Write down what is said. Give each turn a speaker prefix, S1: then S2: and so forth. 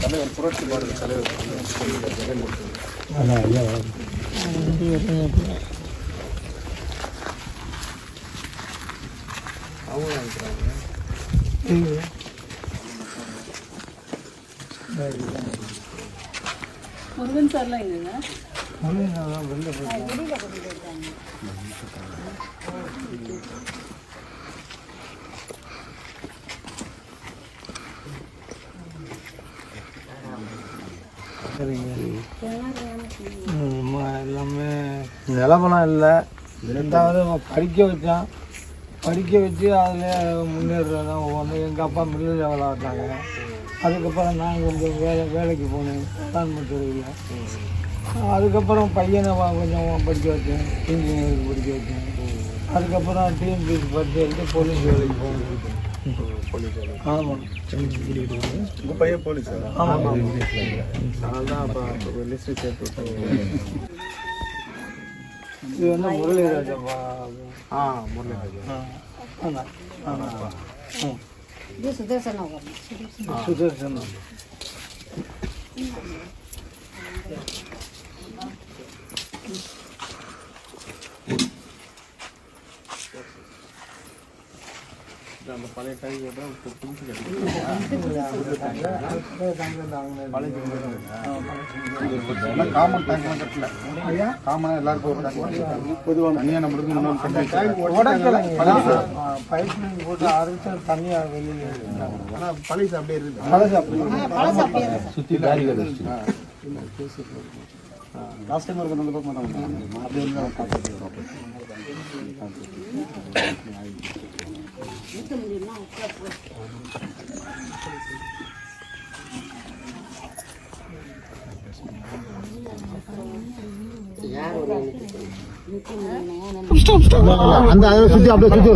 S1: தலைவர் புரட்சி பாரத தலைவர் ஜெகன்மோகன் அவங்க நினைக்கிறாங்க
S2: முருகன் சார்லாம்
S3: எல்லாமே நிலமெல்லாம் இல்லை. ரெண்டாவது படிக்க வச்சான் படிக்க வச்சு அதில் முன்னேறதான் ஒவ்வொன்று எங்கள் அப்பா மில்லு லெவல் ஆட்டாங்க அதுக்கப்புறம் நான் கொஞ்சம் வேலை வேலைக்கு போனேன். கவர்மெண்ட் துறையில் அதுக்கப்புறம் பையனை கொஞ்சம் படிக்க வச்சேன். இன்ஜினியரிங் படிக்க வச்சேன். அதுக்கப்புறம் டிஎன்பிஎஸ் படித்து எடுத்து போலீஸ் வேலைக்கு
S1: போலீஸ் வேலை
S3: ஆமாம்
S1: உங்கள் பையன் போலீஸ்
S3: ஆமாம்
S1: அதனால தான் அப்போ லிஸ்ட்டு சேர்த்து
S3: இது வந்து முரளிராஜப்பா?
S1: ஆ முரளிராஜன்
S3: ஆமாம் ஆமாம்
S1: அந்த பழைய கையை தான் இப்போ புதுசு காமன் டேங்க்லாம் கட்டல. காமனாக எல்லாருக்கும் ஒரு டேங்க் பொதுவாக தனியாக நம்மளுக்கு இன்னொன்று
S3: பைப் போட்டு அரைச்சா தண்ணியாக வெளியே
S1: ஆனால் பழைய அப்படியே இருக்குது
S3: பழசு அப்படி
S1: சுற்றி பேரிகேட் லாஸ்ட் டைம் இருக்கிற அந்த பக்கம் தான் அப்படி வந்து அந்த அதை சுற்றி அப்படியே சுற்றி